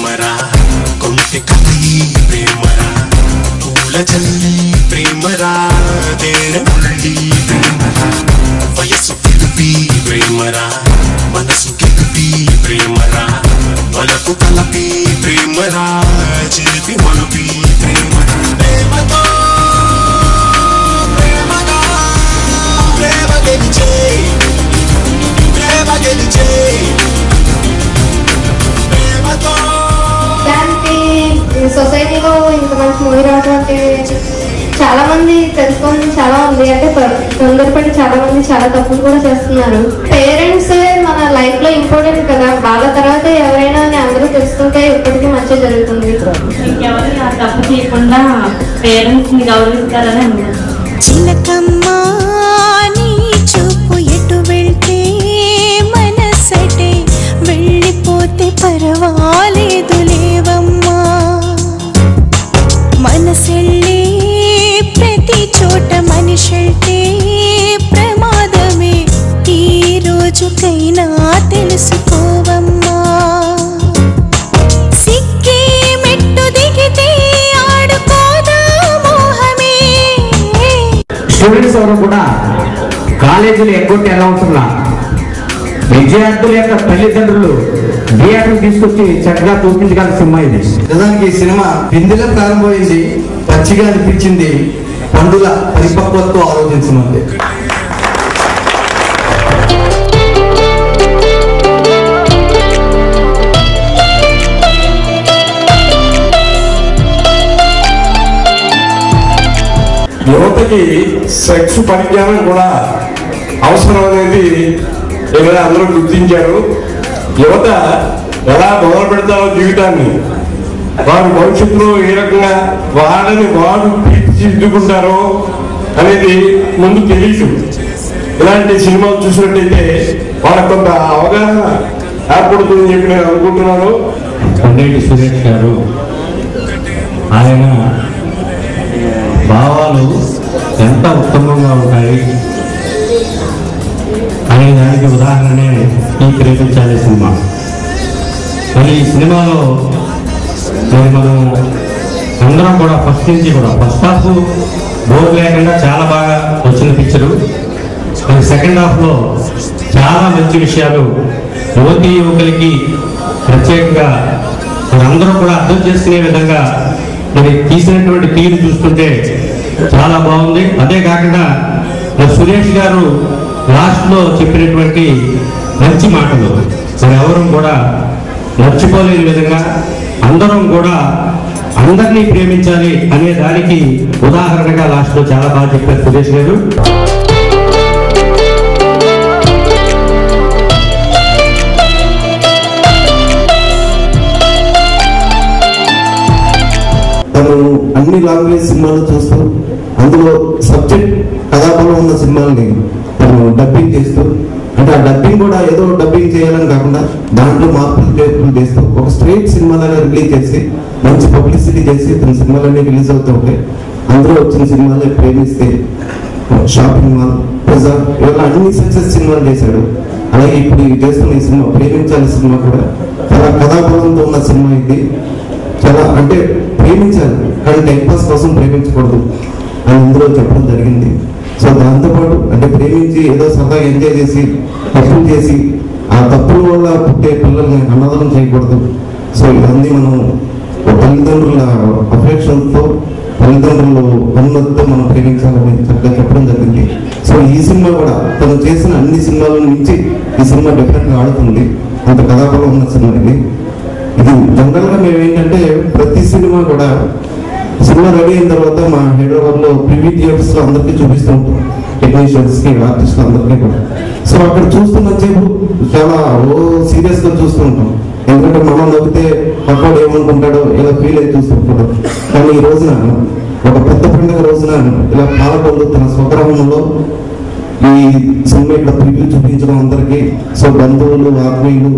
ప్రేమరా కొంటి కవి ప్రేమరా పూల చల్లి ప్రేమరా దేన మురళి ప్రేమరా వయస్సు పిలిపి ప్రేమరా మనసు కిలిపి ప్రేమరా వలపు కలపి ప్రేమరా చిలిపి మూవీ రావడం అంటే చాలా మంది తెలుసుకొని చాలా ఉంది. అంటే తొందరపడి చాలా మంది చాలా తప్పులు కూడా చేస్తున్నారు. పేరెంట్స్ మన లైఫ్లో ఇంపార్టెంట్ కదా. వాళ్ళ తర్వాత ఎవరైనా అని అందరూ తెలుసుకుంటే ఇప్పటికీ మంచి జరుగుతుంది. ఇంకెవరు ఆ తప్పు చేయకుండా పేరెంట్స్ని గౌరవిస్తారని అనుకుంటున్నాను స్టూడెంట్స్ ఎవరు కూడా కాలేజీలు ఎగ్గొట్టి ఎలా ఉంటున్నా విద్యార్థుల యొక్క తల్లిదండ్రులు థియేటర్ తీసుకొచ్చి చక్కగా చూపించగల సినిమా ఇది. నిజానికి ఈ సినిమా పిందిలో ప్రారంభమైంది పచ్చిగా అనిపించింది పండుల పరిపక్వతతో ఆలోచించినది. యువతకి సెక్స్ పరిజ్ఞానం కూడా అవసరం అనేది ఏమైనా అందరూ గుర్తించారు. యువత ఎలా మొదలు పెడతారో జీవితాన్ని వారు భవిష్యత్తులో ఏ రకంగా వాడని వారు తీర్చిదిద్దుకుంటారో అనేది ముందు తెలియదు ఇలాంటి సినిమాలు చూసినట్టయితే వాళ్ళకు కొంత అవగాహన ఏర్పడుతుందని చెప్పి నేను అనుకుంటున్నాను. సురేష్ గారు ఆయన భావాలు ఎంత ఉత్తమంగా ఉంటాయి అనే దానికి ఉదాహరణే ఈ ప్రేమించాలి సినిమా. మరి ఈ సినిమాలో మరి మనం అందరం కూడా ఫస్ట్ నుంచి కూడా ఫస్ట్ హాఫ్ బోర్ లేకుండా చాలా బాగా వచ్చిన పిక్చరు. మరి సెకండ్ హాఫ్లో చాలా మంచి విషయాలు యువతి యువకులకి ప్రత్యేకంగా మరి అందరూ కూడా అర్థం చేసుకునే విధంగా మరి తీసినటువంటి తీరు చూస్తుంటే చాలా బాగుంది. అదే కాకుండా సురేష్ గారు లాస్ట్లో చెప్పినటువంటి మంచి మాటలు. మరి ఎవరూ కూడా మర్చిపోలేని విధంగా అందరం కూడా అందరినీ ప్రేమించాలి అనే దానికి ఉదాహరణగా లాస్ట్లో చాలా బాగా చెప్పారు సురేష్ గారు. తను అన్ని లాంగ్వేజ్ సినిమాలు చూస్తూ అందులో సబ్జెక్ట్ కథాబలం ఉన్న సినిమాల్ని తను డబ్బింగ్ చేస్తూ అంటే ఆ డబ్బింగ్ కూడా ఏదో డబ్బింగ్ చేయాలని కాకుండా దాంట్లో మార్పులు చేర్పులు చేస్తూ ఒక స్ట్రైట్ సినిమాలనే రిలీజ్ చేసి మంచి పబ్లిసిటీ చేసి తన సినిమాలన్నీ రిలీజ్ అవుతూ ఉంటాయి అందులో వచ్చిన సినిమాలే ప్రేమిస్తే షాపింగ్ మాల్ పిజ్జా ఇలా అన్ని సక్సెస్ సినిమాలు చేశాడు. అలాగే ఇప్పుడు చేస్తున్న ఈ సినిమా ప్రేమించాలి సినిమా కూడా చాలా కథాబలంతో ఉన్న సినిమా ఇది. కదా? అంటే ప్రేమించాలి. కానీ టైం పాస్ కోసం ప్రేమించకూడదు అని ఇందులో చెప్పడం జరిగింది. సో దాంతోపాటు అంటే ప్రేమించి ఏదో సరదాగా ఎంజాయ్ చేసి తప్పులు చేసి ఆ తప్పుల వల్ల పుట్టే పిల్లల్ని అన్నదానం చేయకూడదు. సో ఇవన్నీ మనం తల్లిదండ్రుల అఫెక్షన్తో తల్లిదండ్రులు ఉన్నతితో మనం ప్రేమించాలని చక్కగా చెప్పడం జరిగింది. సో ఈ సినిమా కూడా తను చేసిన అన్ని సినిమాల నుంచి ఈ సినిమా డెఫినెట్గా ఆడుతుంది. అంత కథాబలం ఉన్న సినిమా ఇది. ఇది జనరల్గా మేము ఏంటంటే ప్రతి సినిమా కూడా సినిమా రెడీ అయిన తర్వాత మా హైదరాబాద్లో ప్రివ్యూ థియేటర్స్లో అందరికీ చూపిస్తూ ఉంటాం. టెక్నీషియన్స్కి ఆర్టిస్ట్ అందరికీ కూడా. సో అక్కడ చూస్తున్నంతసేపు చాలా ఓ సీరియస్గా చూస్తూ ఉంటాం. ఎందుకంటే మనం నవ్వితే పక్కవాడు ఏమనుకుంటాడో ఇలా ఫీల్ అయి చూస్తుంటాడు కానీ ఈ రోజున ఒక పెద్ద పండుగ రోజున ఇలా పాలకొల్లు తన స్వగ్రామంలో ఈ సినిమా ఇట్లా ప్రివ్యూ చూపించడం అందరికీ. సో బంధువులు ఆత్మీయులు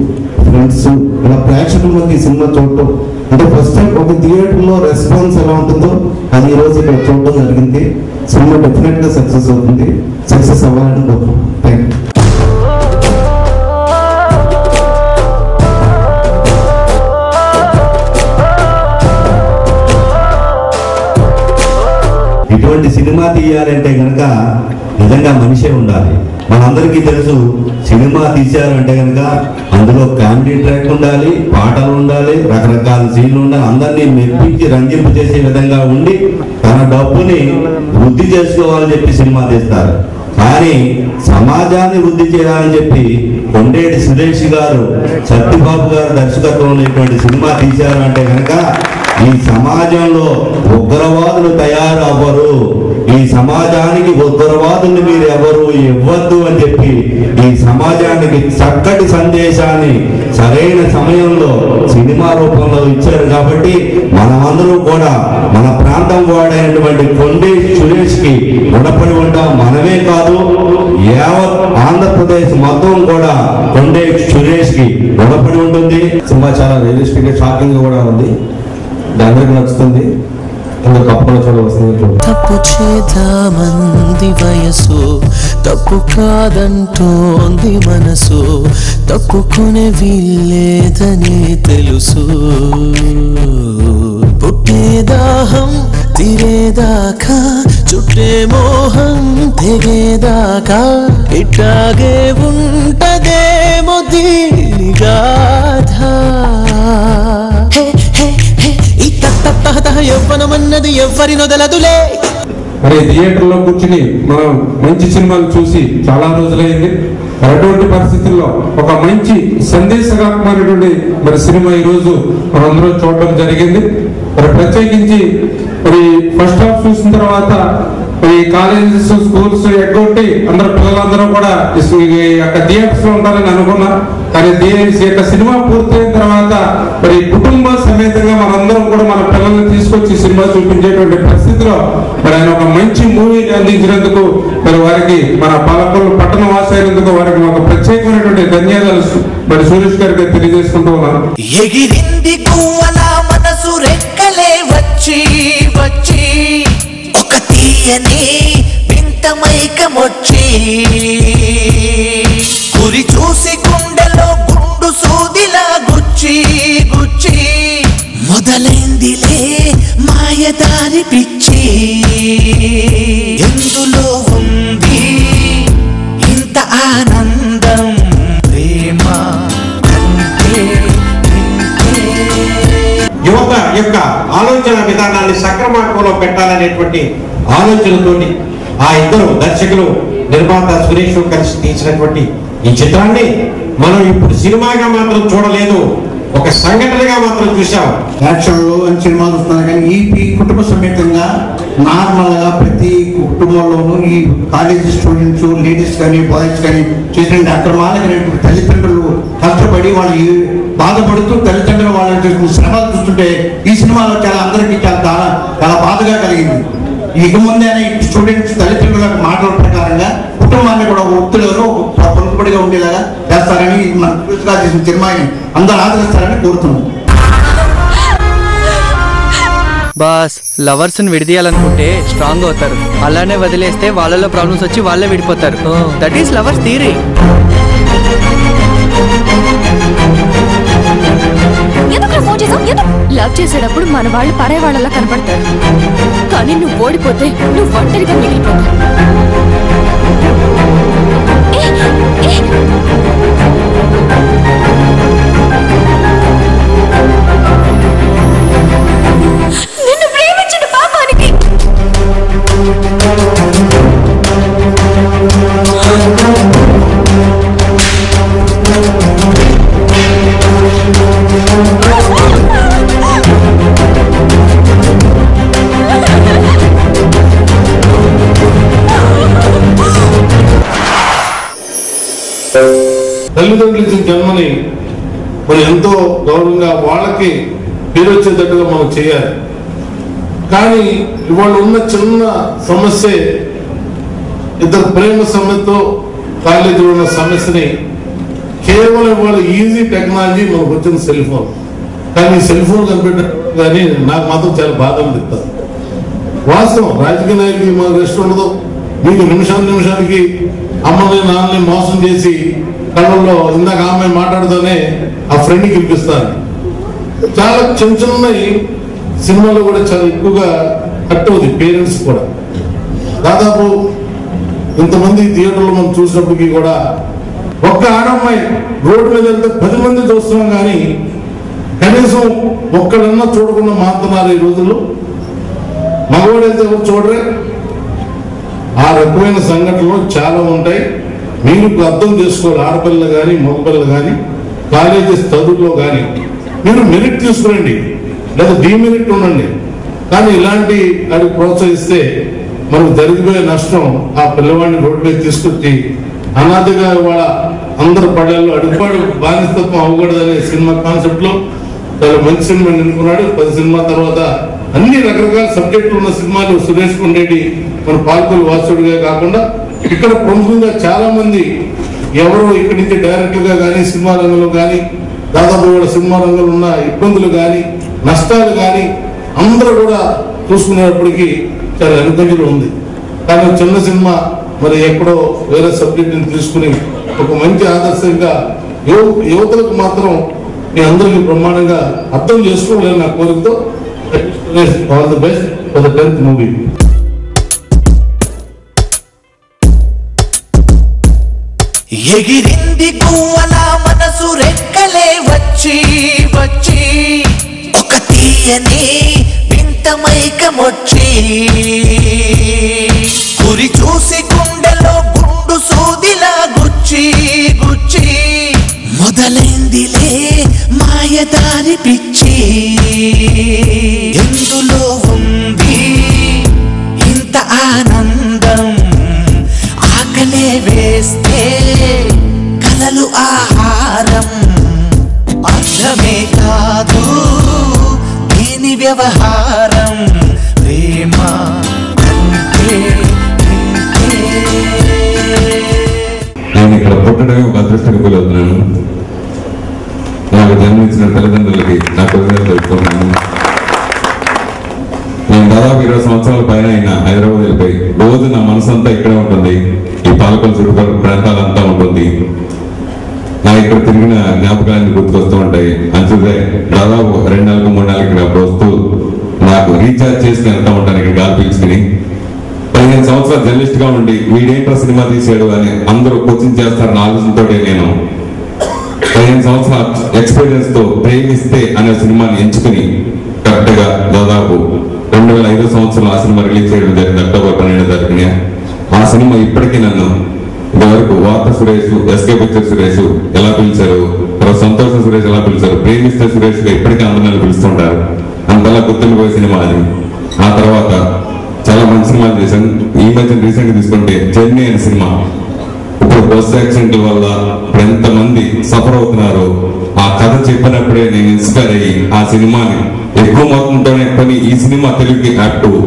ఫ్రెండ్స్ ఇలా ప్రేక్షకుల ఈ సినిమా చూడటం. అంటే ఫస్ట్ టైం ఒక థియేటర్లో రెస్పాన్స్ ఎలా ఉంటుందో అది ఈరోజు ఇక్కడ చూడటం జరిగింది. సినిమా డెఫినెట్గా సక్సెస్ అవుతుంది. సక్సెస్ అవ్వాలని థ్యాంక్ యూ ఇటువంటి సినిమా తీయాలంటే కనుక నిజంగా మనిషే ఉండాలి. మనందరికీ తెలుసు సినిమా తీసారంటే కనుక అందులో కామెడీ ట్రాక్ ఉండాలి పాటలు ఉండాలి రకరకాల సీన్లు ఉండాలి అందరినీ మెప్పించి రంజింపు చేసే విధంగా ఉండి తన డబ్బుని వృద్ధి చేసుకోవాలని చెప్పి సినిమా తీస్తారు. కానీ సమాజాన్ని వృద్ధి చేయాలని చెప్పి కొండేటి సురేష్ గారు సత్యబాబు గారు దర్శకత్వంలో ఇటువంటి సినిమా తీశారు అంటే కనుక ఈ సమాజంలో ఉగ్రవాదులు తయారు మనకి చక్కటి సందేశాన్ని సరైన సమయంలో సినిమా రూపంలో ఇచ్చారు కాబట్టి మనమందరూ కూడా మన ప్రాంతం వాడైనటువంటి కొండే సురేష్కి రుణపడి ఉంటాం మనమే కాదు యావత్ ఆంధ్రప్రదేశ్ మొత్తం కూడా కొండే సురేష్కి రుణపడి ఉంటుంది. సినిమా చాలా రియలిస్టిక్ షాకింగ్ కూడా ఉంది. ఇది అందరికి నచ్చుతుంది. అందరు తప్పకుండా చూడవలసింది తప్పు చేద్దామంది వయసు తప్పు కాదంటోంది మనసు తప్పుకునే వీల్లేదని తెలుసు. పుట్టేదాహం తిరేదాకా చుట్టే మోహం తెగేదాకా ఇట్టాగే ఉంటదేమో దీని గాథ. ఎవ్వరి నొదలదులే మరి థియేటర్లో కూర్చుని మనం మంచి సినిమాలు చూసి చాలా రోజులైంది. అటువంటి పరిస్థితుల్లో ఒక మంచి సందేశకాత్మకమైనటువంటి మరి సినిమా ఈరోజు మనందరూ మనందరం చూడడం జరిగింది. మరి ప్రత్యేకించి మరి ఫస్ట్ హాఫ్ చూసిన తర్వాత ఈ కాలేజెస్ స్కూల్స్ ఎగ్గొట్టి అందరు పిల్లలందరూ కూడా ఈ- యొక్క థియేటర్స్లో ఉంటారని అనుకున్నా కానీ దీని యొక్క సినిమా పూర్తయిన తర్వాత మరి కుటుంబ సమేతంగా మనందరం కూడా మన పిల్లల్ని తీసుకొచ్చి సినిమా చూపించేటువంటి పరిస్థితిలో మరి ఆయన ఒక మంచి మూవీని అందించినందుకు మరి వారికి మన పాలకొల్లు పట్టణ వాసైనందుకు వారికి ఒక ప్రత్యేకమైనటువంటి ధన్యవాదాలు మరి సురేష్ గారికి తెలియజేసుకుంటూ ఉన్నాను. ఎగిరింది మనసు రెక్కలే వచ్చి వచ్చి. ఒక వింత మైకమొచ్చి గురి చూసి గుండెలో గుండు సూదిలా గుచ్చి గుచ్చి మొదలైందిలే పెట్టాలనేటువంటి ఆలోచనతోటి ఆ ఇద్దరు దర్శకులు నిర్మాత సురేష్ కలిసి తీసినటువంటి ఈ చిత్రాన్ని మనం ఇప్పుడు సినిమాగా మాత్రం చూడలేదు. ఒక సంఘటనగా మాత్రం చూసాం యాక్షన్లు అని సినిమాలు వస్తున్నారు కానీ ఈ ఈ కుటుంబ సమేతంగా నార్మల్గా ప్రతి కుటుంబంలోనూ ఈ కాలేజీ స్టూడెంట్స్ లేడీస్ కానీ బాయ్స్ కానీ చేసిన అక్రమాలకు తల్లిదండ్రులు కష్టపడి వాళ్ళు బాధపడుతూ తల్లిదండ్రులు వాళ్ళని చేసిన శ్రమలు చూస్తుంటే ఈ సినిమాలో చాలా అందరికీ చాలా చాలా చాలా బాధగా కలిగింది. ఇక ముందే స్టూడెంట్స్ తల్లిదండ్రులకు మాటల ప్రకారంగా కుటుంబాన్ని కూడా పొందుపడిగా ఉండేలాగా చేస్తారని మన చూసుగా చేసిన సినిమాని అందరూ ఆదరిస్తారని కోరుతున్నాం. బాస్ లవర్స్ని విడదీయాలనుకుంటే స్ట్రాంగ్ అవుతారు. అలానే వదిలేస్తే వాళ్ళలో ప్రాబ్లమ్స్ వచ్చి వాళ్ళే విడిపోతారు. That is lovers theory love చేసేటప్పుడు మన వాళ్ళు పరే వాళ్ళలా కనపడతారు. కానీ నువ్వు ఓడిపోతే నువ్వు ఒంటరిగా మిగిలిపోతావు. Thank you. తల్లిదండ్రులు ఇచ్చిన జన్మని మనం ఎంతో గౌరవంగా వాళ్ళకి పేరు వచ్చేటట్టుగా మనం చేయాలి. కానీ ఇవాళ ఉన్న చిన్న సమస్య ఇద్దరు ప్రేమ సమస్యతో కాలేజీలో ఉన్న సమస్యని కేవలం ఇవాళ ఈజీ టెక్నాలజీ మనకు వచ్చిన సెల్ ఫోన్. కానీ సెల్ ఫోన్ కనిపెట్టారు కానీ నాకు మాత్రం చాలా బాధ అనిపిస్తుంది. వాస్తవం రాజకీయ నాయకులు మాకు ఇష్టం ఉండదు మీకు నిమిషానికి నిమిషానికి అమ్మని నాన్నని మోసం చేసి కళ్ళల్లో ఇందాక ఆమె మాట్లాడుతూనే ఆ ఫ్రెండ్ వినిపిస్తాను చాలా చిన్న చిన్నవి సినిమాలో కూడా చాలా ఎక్కువగా హట్ అవుతుంది పేరెంట్స్ కూడా. దాదాపు ఇంతమంది థియేటర్లో మనం చూసినప్పటికీ కూడా ఒక్క ఆడమ్మాయి రోడ్డు మీద వెళ్తే పది మంది చూస్తున్నాం కానీ కనీసం ఒక్కడన్నా చూడకుండా మారుతున్నారు ఈ రోజుల్లో. మగవాడు వెళ్తే ఎవరు చూడరే. ఆ రకమైన సంఘటనలు చాలా ఉంటాయి. మీరు అర్థం చేసుకోవాలి. ఆడపిల్లలు కానీ మగపిల్లలు కానీ కాలేజెస్ చదువులో కానీ మీరు మెరిట్ తీసుకురండి. లేదా డిమెరిట్ ఉండండి. కానీ ఇలాంటి అది ప్రోత్సహిస్తే మనకు జరిగిపోయే నష్టం ఆ పిల్లవాడిని రోడ్డు మీద తీసుకొచ్చి అనాథగా ఇవాళ అందరు పడేళ్ళు అడుగుపాడు. బానిసత్వం అవ్వకూడదనే సినిమా కాన్సెప్ట్లో చాలా మంచి సినిమా నిన్నుకున్నాడు పది సినిమా తర్వాత అన్ని రకరకాల సబ్జెక్టులు ఉన్న సినిమాలు సురేష్ కొండేటి మన పాల్కొలు వాసుడిగా కాకుండా ఇక్కడ ప్రముఖంగా చాలా మంది ఎవరు ఇక్కడి నుంచి డైరెక్టర్గా కానీ సినిమా రంగంలో కానీ దాదాపు కూడా సినిమా రంగంలో ఉన్న ఇబ్బందులు కానీ నష్టాలు కానీ అందరూ కూడా చూసుకునేటప్పటికీ చాలా వెనుకంజలు ఉంది. కానీ చిన్న సినిమా మరి ఎక్కడో వేరే సబ్జెక్టుని తీసుకుని ఒక మంచి ఆదర్శంగా యువ యువతలకు మాత్రం మీ అందరికీ బ్రహ్మాండంగా అర్థం చేసుకోలేదు నా కోరికతో all the best for the tenth movie Egirindi Guvvala Manasu రెక్కలే వచ్చి వచ్చి. ఒక తీయని వింత మైకమొచ్చి. గురి చూసి గుండెలో గుండు సూదిలా గుచ్చి గుచ్చి. మొదలైందిలే మాయదారి పిచ్చి. ఎందులో ఉంది ఇంత ఆనందం? వేస్తే కలలు ఆహారం అర్థమే కాదు. దీని వ్యవహారం ప్రేమ అంటే నేను ఇక్కడ పుట్టడమే ఒక అదృష్టం ఫీల్ నాకు జన్మించిన తల్లిదండ్రులకి నా కృతజ్ఞతలు తెలుపుకున్నాను నేను దాదాపు ఇరవై సంవత్సరాల పైన అయినా హైదరాబాద్ వెళ్ళిపోయి రోజు నా మనసంతా ఇక్కడే ఉంటుంది. రీఛార్జ్ చేసుకుని వెళ్తా ఉంటాను ఇక్కడ గాలి పీల్చుకుని. పదిహేను సంవత్సరాలు జర్నలిస్ట్గా ఉండి వీడేంట్రా సినిమా తీసాడు అని అందరూ కోచింగ్ చేస్తారన్న ఆలోచనతో నేను పదిహేను సంవత్సరాల ఎక్స్పీరియన్స్తో ప్రేమిస్తే అనే సినిమాని ఎంచుకుని కరెక్ట్గా దాదాపు రెండు వేల ఐదో సంవత్సరం ఆ సినిమా రిలీజ్ చేయడం జరిగింది అక్టోబర్ పన్నెండు తారీఖున. ఆ సినిమా ఇప్పటికీ నన్ను ఇంతవరకు వార్త సురేష్ ఎస్కే పిక్చర్ సురేష్ ఎలా పిలిచారు తర్వాత సంతోష సురేష్ ఎలా పిలిచారు ప్రేమిస్తే సురేష్గా ఇప్పటికీ అందరినీ పిలుస్తుంటారు. అంతలా గుర్తుండిపోయే సినిమా అది. ఆ తర్వాత చాలా మంచి సినిమాలు చేశాను. ఈ మధ్య రీసెంట్గా తీసుకుంటే జర్నీ అనే సినిమా. ఇప్పుడు బస్ యాక్సిడెంట్ వల్ల ఇప్పుడు ఎంతమంది సఫర్ అవుతున్నారు ఆ కథ చెప్పినప్పుడే నేను ఇన్స్పైర్ అయ్యి ఆ సినిమాని ఎక్కువ మొత్తంతోనే కొని ఈ సినిమా తెలుగుకి యాక్టివ్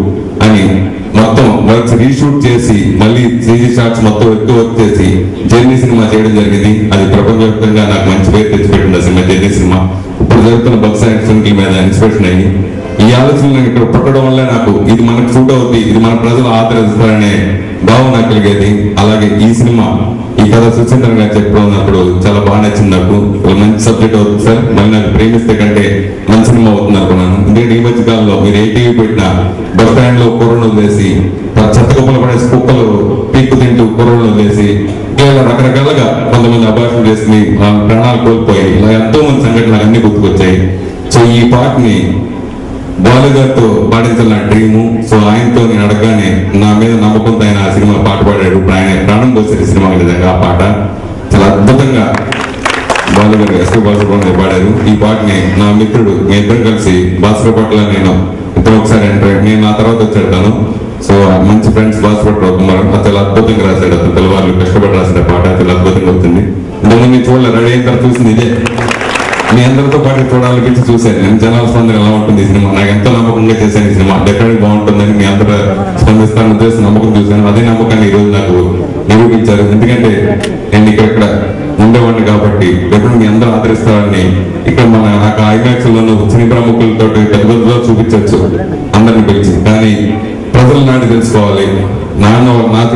అని రీషూట్ చేసి మళ్ళీ సీజీ షాట్స్ మొత్తం ఎక్కువ వచ్చేసి జర్నీ సినిమా చేయడం జరిగింది. అది ప్రపంచవ్యాప్తంగా నాకు మంచి పేరు తెచ్చిపెట్టింది సినిమా జర్నీ సినిమా. ఇప్పుడు జరుగుతున్న బస్ యాక్సిడెంట్ల మీద ఇన్స్పిరేషన్ అయ్యి ఈ ఆలోచనలు ఇక్కడ పుట్టడం వల్ల నాకు ఇది మనకు షూట్ అవుతుంది ఇది మన ప్రజలు ఆదరిస్తారనే భావం నాకు కలిగేది. అలాగే ఈ సినిమా ఈ కథ సుచంద్ర గారు చాలా బాగా నచ్చింది నాకు. మంచి సబ్జెక్ట్ అవుతుంది సార్. మళ్ళీ నాకు ప్రేమిస్తే కంటే మంచి సినిమా అవుతుంది అనుకున్నాను. ఎందుకంటే ఈ మధ్య కాలంలో మీరు ఏ టీవీ పెట్టినా బస్ స్టాండ్లో కూరలు వేసి చెత్త కుప్పలు పడే కుక్కలు పీక్కు తింటూ కూరలు వేసి ఇలా రకరకాలుగా కొంతమంది అభాషణ చేసి ప్రాణాలు కోల్పోయి ఇలా ఎంతో మంది సంఘటనలు అన్ని గుర్తుకొచ్చాయి. సో ఈ పాటని బాలు గారితో పాటించాలి నా డ్రీము. సో ఆయనతో నేను అడగగానే నా మీద నమ్మకంతో ఆయన ఆ సినిమా పాట పాడాడు. ఇప్పుడు ఆయన ప్రాణం పోసారు సినిమా నిజంగా ఆ పాట. చాలా అద్భుతంగా బాలు గారు ఎస్పీ బాలసుబ్రహ్మణ్యం పాడారు. ఈ పాటని నా మిత్రుడు మీ ఇద్దరం కలిసి బాసుల పట్ల నేను ఇద్దరు ఒకసారి ఎంటర్ నేను నా తర్వాత వచ్చాడు తను సో మంచి ఫ్రెండ్స్ భాస్కర్ కుమార్ అతను చాలా అద్భుతంగా రాశాడు అతను. తెల్లవారు కష్టపడి రాసిన పాట చాలా అద్భుతంగా అవుతుంది ఇంతకుముందు నేను చూడలే రెడీ అయిన తర్వాత చూసింది ఇదే. మీ అందరితో పాటు చూడాలనిపించి చూశాను. నేను జనాల స్పందన ఎలా ఉంటుంది ఈ సినిమా? నాకు ఎంతో నమ్మకంగా చేశాను ఈ సినిమా. డెఫినెట్ బాగుంటుందని మీ అందరూ స్పందిస్తాను ఉద్దేశం నమ్మకం చూశాను. అదే నమ్మకాన్ని ఈరోజు రోజు నాకు నిరూపించారు. ఎందుకంటే నేను ఇక్కడ ఇక్కడ ఉండేవాడిని కాబట్టి ఎప్పుడు మీ అందరూ ఆదరిస్తారని ఇక్కడ మన నాకు ఐమాక్స్ లోను సినీ ప్రముఖులతో పెద్ద పెద్దగా చూపించవచ్చు. అందరిని పిలిచి. కానీ ప్రజలు నాటి తెలుసుకోవాలి. నాన్న నాతో